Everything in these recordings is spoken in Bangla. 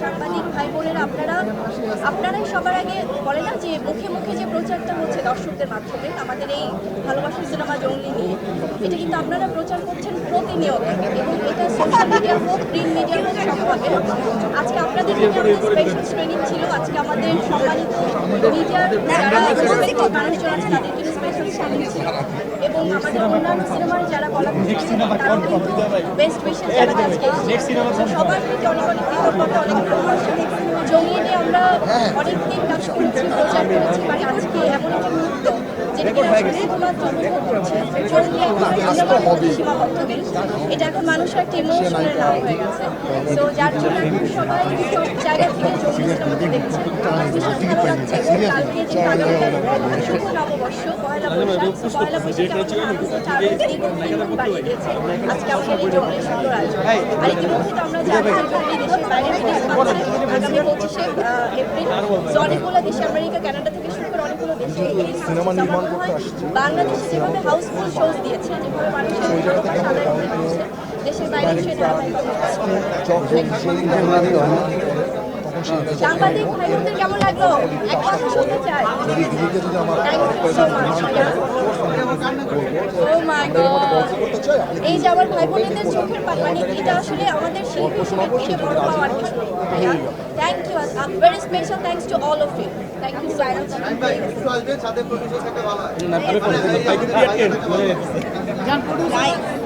সাংবাদিক ভাই বোনেরা আপনারা আপনারাই সবার আগে বলে না যে মুখে মুখে যে প্রচারটা হচ্ছে দর্শকদের মাধ্যমে আমাদের এই ভালোবাসার সিনেমা জঙ্গলি নিয়ে এটা কিন্তু আপনারা প্রচার করছেন প্রতিনিয়ত এবং এটা সোশ্যাল মিডিয়া হোক প্রিন্ট মিডিয়া হোক সবভাবে আজকে আপনাদের জন্য আমাদের স্পেশাল ট্রেনিং ছিল আজকে আমাদের সম্মানিত মিডিয়ার যারা মানুষজন আছে তাদের ছিল এবং আমাদের অন্যান্য সিনেমার যারা বেস্ট উইশেস আজকে সবার প্রতি অনেক অনেক কৃতজ্ঞতা অনেক জমিয়ে নিয়ে আমরা অনেক দিন কাজ করেছি প্রচার করেছি আজকে এমন একটা এটা এখন মানুষের একটা ইমোশনের নাম হয়ে গেছে। তো যার জন্য সবাই সব জায়গা থেকে জঙ্গি দেখছে। নববর্ষ পয়লা বৈশাখ। পয়লা বৈশাখে আজকে আমাদের এই সুন্দর আয়োজন আর ইতিমধ্যে তো আমরা জানি দেশের বাইরে আগামী পঁচিশে এপ্রিল। অনেকগুলো দেশে আমেরিকা কানাডা থেকে অনেকগুলো দেশে সিনেমা নির্মাণ করতে বাংলাদেশে যেভাবে হাউসফুল শোজ দিয়েছে যেভাবে মানুষের আদায় দেশের বাইরে সে সাংবাদিক কেমন লাগল? এক কথা শুনতে চাই। Oh. এই যে আমার ভাই বোনেদের চোখের মানে এটা আসলে আমাদের শিল্পী থেকে বড় পাওয়ার কিছু thank you very special thanks to all of you thank you so much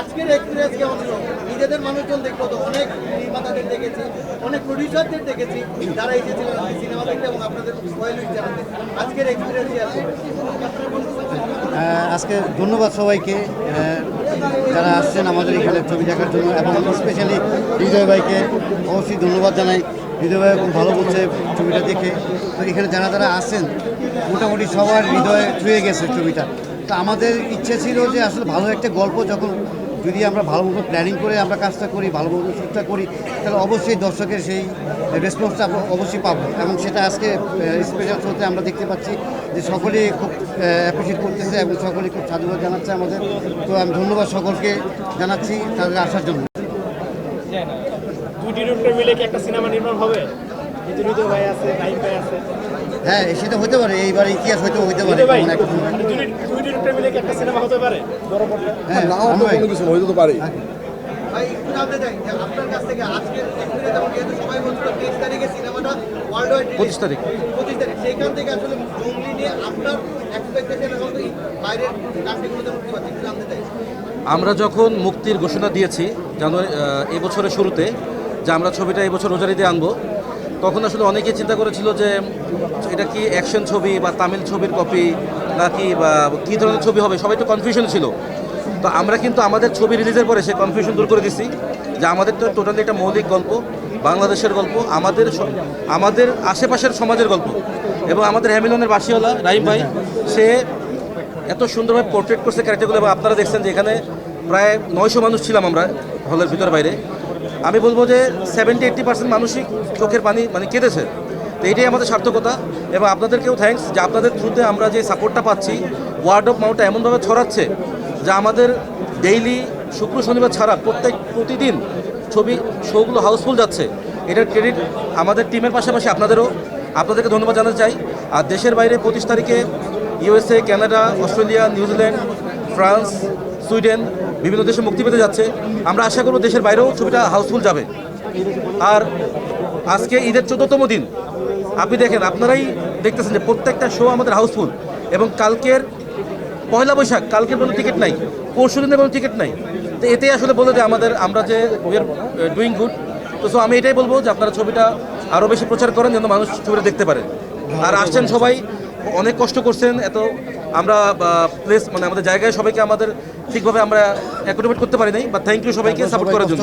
আজকের এক্সপিরিয়েন্স কেমন ছিল নিজেদের মানুষজন দেখল তো। অনেক নির্মাতাদের দেখেছি অনেক প্রডিউসারদের দেখেছি। যারা এসেছিলেন সিনেমা দেখতে এবং আপনাদের জানাতে আজকের এক্সপিরিয়েন্স আজকে ধন্যবাদ সবাইকে যারা আসছেন আমাদের এখানে ছবি দেখার জন্য। এবং স্পেশালি হৃদয় ভাইকে অবশ্যই ধন্যবাদ জানাই। হৃদয় খুব ভালো বলছে ছবিটা দেখে। তো এখানে যারা যারা আসছেন মোটামুটি সবার হৃদয়ে ছুঁয়ে গেছে ছবিটা। তো আমাদের ইচ্ছে ছিল যে আসলে ভালো একটা গল্প যখন যদি আমরা ভালো মতো প্ল্যানিং করে আমরা কাজটা করি ভালো মতো শ্যুটটা করি, তাহলে অবশ্যই দর্শকের সেই রেসপন্সটা আমরা অবশ্যই পাবো। এবং সেটা আজকে স্পেশাল শোতে আমরা দেখতে পাচ্ছি যে সকলেই খুব অ্যাপ্রিসিয়েট করতেছে এবং সকলেই খুব সাধুবাদ জানাচ্ছে আমাদের। তো আমি ধন্যবাদ সকলকে জানাচ্ছি তাদের আসার জন্য। দুই ডিরেক্টর মিলে কি একটা সিনেমা নির্মাণ হবে? ভাই আছে নাইম ভাই আছে। হ্যাঁ সেটা হতে পারে এইবার ইতিহাস হয়তো হতে পারে হৃদয় ভাই এমন একটা মানে দুই ডিরেক্টর মিলে কি একটা সিনেমা হতে পারে? বড় হ্যাঁ না তো কোনো কিছু হইতে তো পারে ভাই একটু জানতে চাই যে আপনার কাছ থেকে আজকের এক্সপিরিয়েন্স এবং যেহেতু সবাই বলছিল তেইশ তারিখে সিনেমাটা ওয়ার্ল্ড ওয়াইড পঁচিশ তারিখ। পঁচিশ তারিখ সেইখান থেকে আসলে জঙ্গলি নিয়ে আপনার এক্সপেকটেশন এবং এই বাইরের কান্ট্রিগুলোতে মুক্তি পাচ্ছে একটু জানতে চাই আমরা যখন মুক্তির ঘোষণা দিয়েছি জানুয়ারি আহ, এই বছরের শুরুতে যে আমরা ছবিটা এবছর বছর রোজারিতে আনব তখন আসলে অনেকেই চিন্তা করেছিল যে এটা কি অ্যাকশন ছবি বা তামিল ছবির কপি নাকি বা কী ধরনের ছবি হবে সবাই তো কনফিউশন ছিল। তো আমরা কিন্তু আমাদের ছবি রিলিজের পরে সে কনফিউশন দূর করে দিচ্ছি যে আমাদের তো টোটালি একটা মৌলিক গল্প বাংলাদেশের গল্প আমাদের আমাদের আশেপাশের সমাজের গল্প। এবং আমাদের হ্যামিলনের বাসিওয়ালা রাহিম ভাই সে এত সুন্দরভাবে পোর্ট্রেট করছে ক্যারেক্টারগুলো এবং আপনারা দেখছেন যে এখানে প্রায় নয়শো মানুষ ছিলাম আমরা হলের ভিতর বাইরে। আমি বলব যে সেভেন্টি এইট্টি পার্সেন্ট মানুষই চোখের পানি মানে কেঁদেছে। তো এটাই আমাদের সার্থকতা এবং আপনাদেরকেও থ্যাঙ্কস যে আপনাদের থ্রুতে আমরা যে সাপোর্টটা পাচ্ছি ওয়ার্ড অফ মাউথটা এমনভাবে ছড়াচ্ছে যা আমাদের ডেইলি শুক্র, শনিবার ছাড়া প্রত্যেক প্রতিদিন ছবি শোগুলো হাউসফুল যাচ্ছে। এটার ক্রেডিট আমাদের টিমের পাশাপাশি আপনাদেরও। আপনাদেরকে ধন্যবাদ জানাতে চাই। আর দেশের বাইরে পঁচিশ তারিখে USA, Canada, Australia, New Zealand, France, Sweden বিভিন্ন দেশে মুক্তি পেতে যাচ্ছে। আমরা আশা করব দেশের বাইরেও ছবিটা হাউসফুল যাবে। আর আজকে ঈদের চোদ্দতম দিন। আপনি দেখেন, আপনারাই দেখতেছেন যে প্রত্যেকটা শো আমাদের হাউসফুল। এবং কালকের পয়লা বৈশাখ, কালকের কোনো টিকিট নাই, পরশু দিনের কোনো টিকিট নাই। তো এতেই আসলে বলে যে আমাদের, আমরা যে উই আর ডুইং গুড তো সো আমি এটাই বলব যে আপনারা ছবিটা আরও বেশি প্রচার করেন যেন মানুষ ছবিটা দেখতে পারে। আর আসছেন সবাই অনেক কষ্ট করছেন এত আমরা প্লেস মানে আমাদের জায়গায় সবাইকে আমাদের ঠিকভাবে আমরা অ্যাকোমোডেট করতে পারি নাই বা থ্যাংক ইউ সবাইকে সাপোর্ট করার জন্য।